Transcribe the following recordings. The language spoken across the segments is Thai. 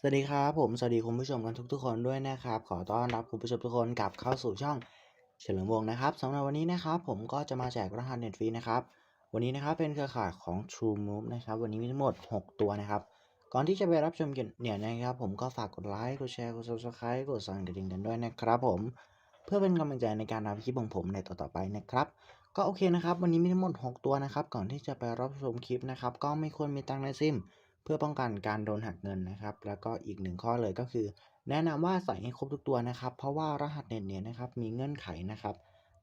สวัสดีครับผมสวัสดีคุณผู้ชมกันทุกๆคนด้วยนะครับ ขอต้อนรับคุณผู้ชมทุกคนกลับเข้าสู่ช่องเฉลิมวงศ์นะครับสำหรับวันนี้นะครับผมก็จะมาแจกรหัสเน็ตฟรีนะครับวันนี้นะครับเป็นเครือข่ายของ True Move นะครับวันนี้มีทั้งหมด 6 ตัวนะครับ ก่อนที่จะไปรับชมกันเนี่ยนะครับ ผมก็ฝากกดไลค์กดแชร์กด subscribe กดสั่นกระดิ่งกันด้วยนะครับผมเพื่อเป็นกำลังใจในการทำคลิปของผมในต่อๆไปนะครับก็โอเคนะครับวันนี้มีทั้งหมด 6 ตัวนะครับก่อนที่จะไปรับชมคลิปนะครับก็ไม่ควรมีตังในซิม พื่อป้องกันการโดนหักเงินนะครับ แล้วก็อีกหนึ่งข้อเลยก็คือ แนะนำว่าใส่ให้ครบทุกตัวนะครับ เพราะว่ารหัสเน็ตเนี่ยนะครับมีเงื่อนไขนะครับ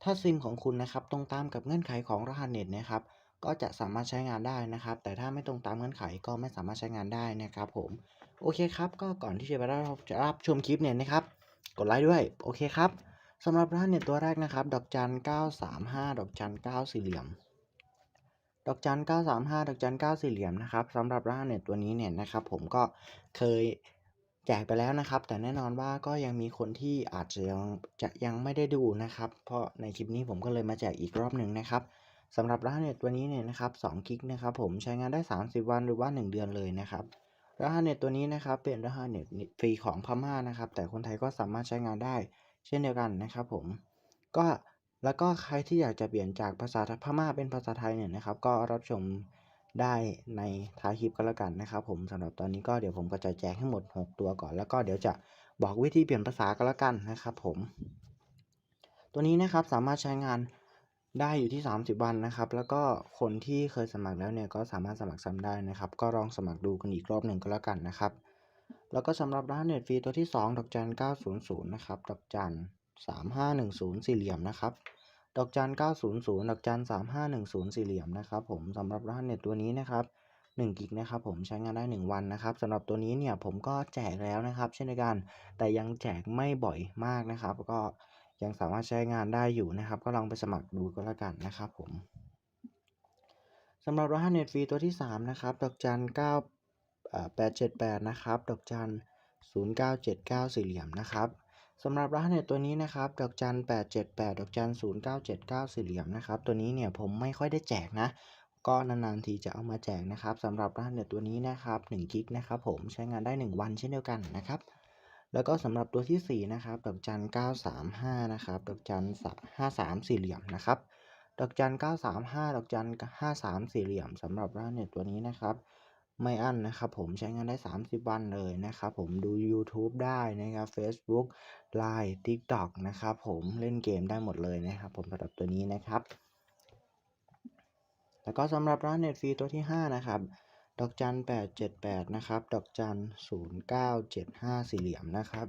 ถ้าซิมของคุณนะครับตรงตามกับเงื่อนไขของรหัสเน็ตนะครับ ก็จะสามารถใช้งานได้นะครับ แต่ถ้าไม่ตรงตามเงื่อนไขก็ไม่สามารถใช้งานได้นะครับ ผม โอเคครับ ก็ก่อนที่จะไปรับจะรับชมคลิปเนี่ยนะครับ กดไลค์ด้วย โอเคครับสำหรับรหัสเน็ตตัวแรกนะครับ ดอกจัน935 ดอกจัน9สี่เหลี่ยม ดอกจัน 935 ดอกจัน 9 สี่เหลี่ยมนะครับสำหรับรหัสเน็ตตัวนี้เนี่ยนะครับ ผมก็เคยแจกไปแล้วนะครับ แต่แน่นอนว่าก็ยังมีคนที่อาจจะยังจะยังไม่ได้ดูนะครับ เพราะในคลิปนี้ผมก็เลยมาแจกอีกรอบหนึ่งนะครับสำหรับรหัสเน็ตตัวนี้เนี่ยนะครับ2กิกนะครับผมใช้งานได้ 30 วันหรือว่า 1 เดือนเลยนะครับรหัสเน็ตตัวนี้นะครับเป็นรหัสเน็ตฟรีของพม่านะครับ แต่คนไทยก็สามารถใช้งานได้เช่นเดียวกันนะครับ ผมก็ แล้วก็ใครที่อยากจะเปลี่ยนจากภาษาพม่าเป็นภาษาไทยเนี่ยนะครับ ก็รับชมได้ในท้ายคลิปก็แล้วกันนะครับ ผมสำหรับตอนนี้ก็เดี๋ยวผมก็จะแจกให้หมด 6 ตัวก่อน แล้วก็เดี๋ยวจะบอกวิธีเปลี่ยนภาษาก็แล้วกันนะครับ ผม ตัวนี้นะครับสามารถใช้งานได้อยู่ที่ 30 วันนะครับ แล้วก็คนที่เคยสมัครแล้วเนี่ยก็สามารถสมัครซ้ำได้นะครับ ก็ลองสมัครดูกันอีกรอบหนึ่งก็แล้วกันนะครับ แล้วก็สำหรับรหัสเน็ตฟรีตัวที่ 2 ดอกจัน900 นะครับ ดอกจัน 3510 สี่เหลี่ยมนะครับ ดอกจัน 900 ดอกจัน 3510 สี่เหลี่ยมนะครับผมสำหรับรหัสเน็ตตัวนี้นะครับ1กิกนะครับผมใช้งานได้ 1 วันนะครับสำหรับตัวนี้เนี่ยผมก็แจกแล้วนะครับ เช่นเดียวกันแต่ยังแจกไม่บ่อยมากนะครับ ก็ยังสามารถใช้งานได้อยู่นะครับ ก็ลองไปสมัครดูก็แล้วกันนะครับผมสำหรับรหัสเน็ตฟรีตัวที่ 3 นะครับ ดอกจัน 9 878 นะครับ ดอกจัน 0979 สี่เหลี่ยมนะครับ สำหรับรหัสเน็ตตัวนี้นะครับ ดอกจัน 878 ดอกจัน 0979 สี่เหลี่ยมนะครับ ตัวนี้เนี่ยผมไม่ค่อยได้แจกนะ ก็นานๆทีจะเอามาแจกนะครับสำหรับรหัสเน็ตตัวนี้นะครับ1กิกนะครับผมใช้งานได้ 1 วันเช่นเดียวกันนะครับ แล้วก็สำหรับตัวที่ 4 นะครับ ดอกจัน 935 นะครับ ดอกจัน 53 สี่เหลี่ยมนะครับ ดอกจัน 935 ดอกจัน 53 สี่เหลี่ยมสำหรับรหัสเน็ตตัวนี้นะครับ ไม่อั้นนะครับผมใช้งานได้ 30 วันเลยนะครับผมดู YouTube ได้นะครับ Facebook Line TikTok นะครับผมเล่นเกมได้หมดเลยนะครับผมสำหรับตัวนี้นะครับ แล้วก็สำหรับร้านเน็ตฟรีตัวที่ 5 นะครับ ดอกจัน 878 นะครับ ดอกจัน 0975 สี่เหลี่ยมนะครับ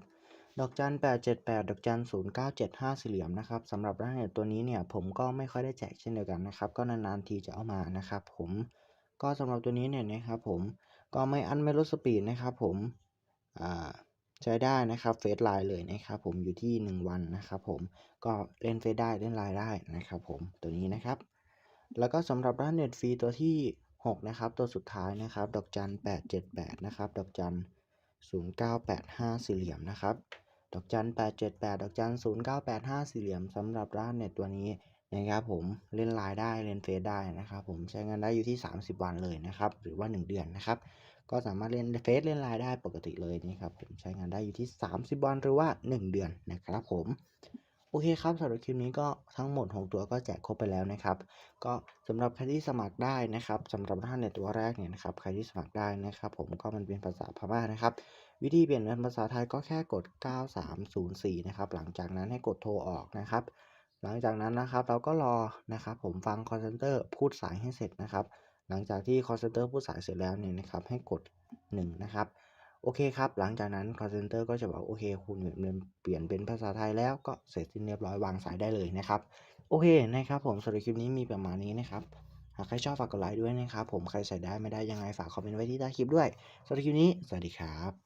ดอกจัน 878 ดอกจัน 0975 สี่เหลี่ยมนะครับสำหรับร้านเน็ตตัวนี้เนี่ยผมก็ไม่ค่อยได้แจกเช่นเดียวกันนะครับ ก็นานๆทีจะเอามานะครับผม ก็สำหรับตัวนี้เนี่ยนะครับผมก็ไม่อันไม่ลดสปีดนะครับผมใช้ได้นะครับเฟซไลน์เลยนะครับผมอยู่ที่ 1 วันนะครับผมก็เล่นเฟซได้เล่นไลน์ได้นะครับผมตัวนี้นะครับ แล้วก็สำหรับร้านเน็ตฟรีตัวที่ 6 นะครับ ตัวสุดท้ายนะครับ ดอกจัน 878 นะครับ ดอกจัน 0985 สี่เหลี่ยมนะครับ ดอกจัน 878 ดอกจัน 0985 สี่เหลี่ยมสำหรับร้านเน็ตตัวนี้ นะครับผมเล่นไลน์ได้เล่นเฟซได้นะครับผมใช้งานได้อยู่ที่ 30 วันเลยนะครับหรือว่า 1 เดือนนะครับก็สามารถเล่นเฟซเล่นไลน์ได้ปกติเลยนี่ครับผมใช้งานได้อยู่ที่ 30 วันหรือว่า 1 เดือนนะครับผมโอเคครับสำหรับคลิปนี้ก็ทั้งหมด 6 ตัวก็แจกครบไปแล้วนะครับ ก็สำหรับใครที่สมัครได้นะครับสำหรับรหัสในตัวแรกเนี่ยนะครับใครที่สมัครได้นะครับ ผมก็มันเป็นภาษาพม่านะครับ วิธีเปลี่ยนเป็นภาษาไทยก็แค่กด 9304 นะครับหลังจากนั้นให้กดโทรออกนะครับ หลังจากนั้นนะครับเราก็รอนะครับผมฟัง call center พูดสายให้เสร็จนะครับ หลังจากที่ call center พูดสายเสร็จแล้วเนี่ยนะครับให้กด1นะครับโอเคครับ หลังจากนั้น call center ก็จะบอกโอเค คุณเปลี่ยนเป็นภาษาไทยแล้วก็เสร็จสิ้นเรียบร้อยวางสายได้เลยนะครับ โอเคนะครับผมสำหรับคลิปนี้มีประมาณนี้นะครับหากใครชอบฝากกดไลค์ด้วยนะครับผมใครใส่ได้ไม่ได้ยังไงฝากคอมเมนต์ไว้ที่ใต้คลิปด้วยสำหรับคลิปนี้สวัสดีครับ